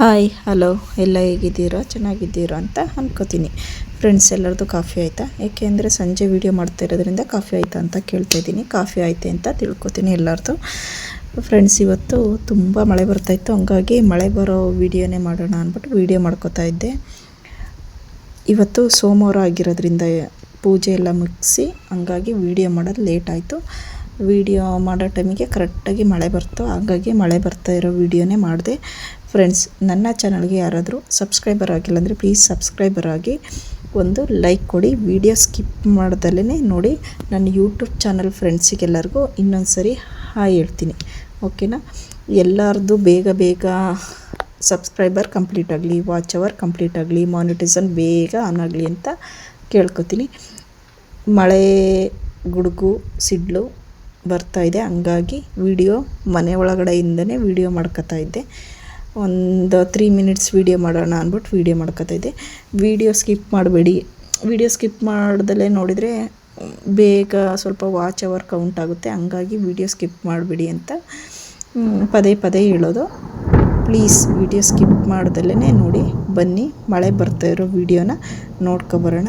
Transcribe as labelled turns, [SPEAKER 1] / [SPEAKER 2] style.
[SPEAKER 1] Hi hello ಎಲ್ಲ ಹೇಗಿದ್ದೀರೋ? ಚೆನ್ನಾಗಿದ್ದೀರೋ ಅಂತ ಅನ್ಕೋತೀನಿ. ಫ್ರೆಂಡ್ಸ್ ಎಲ್ಲರದು ಕಾಫಿ ಆಯಿತಾ? ಏಕೆಂದರೆ ಸಂಜೆ ವೀಡಿಯೋ ಮಾಡ್ತಾ ಇರೋದ್ರಿಂದ ಕಾಫಿ ಆಯಿತಾ ಅಂತ ಕೇಳ್ತಾ ಇದ್ದೀನಿ. ಕಾಫಿ ಆಯಿತೆ ಅಂತ ತಿಳ್ಕೊತೀನಿ ಎಲ್ಲರದು ಫ್ರೆಂಡ್ಸ್ ಇವತ್ತು ತುಂಬ ಮಳೆ ಬರ್ತಾಯಿತ್ತು ಹಂಗಾಗಿ ಮಳೆ ಬರೋ ವೀಡಿಯೋನೇ ಮಾಡೋಣ ಅಂದ್ಬಿಟ್ಟು ವೀಡಿಯೋ ಮಾಡ್ಕೋತಾ ಇದ್ದೆ. ಇವತ್ತು ಸೋಮವಾರ ಆಗಿರೋದ್ರಿಂದ ಪೂಜೆ ಎಲ್ಲ ಮುಗಿಸಿ ಹಂಗಾಗಿ ವೀಡಿಯೋ ಮಾಡೋದು ಲೇಟ್ ಆಯಿತು. ವೀಡಿಯೋ ಮಾಡೋ ಟೈಮಿಗೆ ಕರೆಕ್ಟಾಗಿ ಮಳೆ ಬರ್ತು ಹಾಗಾಗಿ ಮಳೆ ಬರ್ತಾ ಇರೋ ವೀಡಿಯೋನೇ ಮಾಡಿದೆ. ಫ್ರೆಂಡ್ಸ್ ನನ್ನ ಚಾನಲ್ಗೆ ಯಾರಾದರೂ ಸಬ್ಸ್ಕ್ರೈಬರ್ ಆಗಿಲ್ಲ ಅಂದರೆ ಪ್ಲೀಸ್ ಸಬ್ಸ್ಕ್ರೈಬರ್ ಆಗಿ ಒಂದು ಲೈಕ್ ಕೊಡಿ. ವಿಡಿಯೋ ಸ್ಕಿಪ್ ಮಾಡ್ದಲೇ ನೋಡಿ ನನ್ನ ಯೂಟ್ಯೂಬ್ ಚಾನಲ್ ಫ್ರೆಂಡ್ಸಿಗೆಲ್ಲರಿಗೂ ಇನ್ನೊಂದು ಸರಿ ಹಾಯ್ ಹೇಳ್ತೀನಿ. ಓಕೆನಾ ಎಲ್ಲರದು ಬೇಗ ಬೇಗ ಸಬ್ಸ್ಕ್ರೈಬರ್ ಕಂಪ್ಲೀಟ್ ಆಗಲಿ ವಾಚ್ ಅವರ್ ಕಂಪ್ಲೀಟ್ ಆಗಲಿ ಮಾನಿಟೈಸನ್ ಬೇಗ ಆನ್ ಆಗಲಿ ಅಂತ ಕೇಳ್ಕೊತೀನಿ. ಮಳೆ, ಗುಡುಗು, ಸಿಡ್ಲು ಬರ್ತಾ ಇದೆ. ಹಂಗಾಗಿ ವಿಡಿಯೋ ಮನೆ ಒಳಗಡೆಯಿಂದನೇ ವಿಡಿಯೋ ಮಾಡ್ಕೋತಾ ಇದ್ದೆ. ಒಂದು ತ್ರೀ ಮಿನಿಟ್ಸ್ ವೀಡಿಯೋ ಮಾಡೋಣ ಅಂದ್ಬಿಟ್ಟು ವೀಡಿಯೋ ಮಾಡ್ಕೋತಾ ಇದ್ದೆ. ವೀಡಿಯೋ ಸ್ಕಿಪ್ ಮಾಡಬೇಡಿ. ವೀಡಿಯೋ ಸ್ಕಿಪ್ ಮಾಡ್ದಲೇ ನೋಡಿದರೆ ಬೇಗ ಸ್ವಲ್ಪ ವಾಚ್ ಅವರ್ ಕೌಂಟ್ ಆಗುತ್ತೆ. ಹಂಗಾಗಿ ವೀಡಿಯೋ ಸ್ಕಿಪ್ ಮಾಡಬೇಡಿ ಅಂತ ಪದೇ ಪದೇ ಹೇಳೋದು. ಪ್ಲೀಸ್ ವಿಡಿಯೋ ಸ್ಕಿಪ್ ಮಾಡ್ದಲೇ ನೋಡಿ ಬನ್ನಿ. ಮಳೆ ಬರ್ತಾ ಇರೋ ವೀಡಿಯೋನ ನೋಡ್ಕೊಬರೋಣ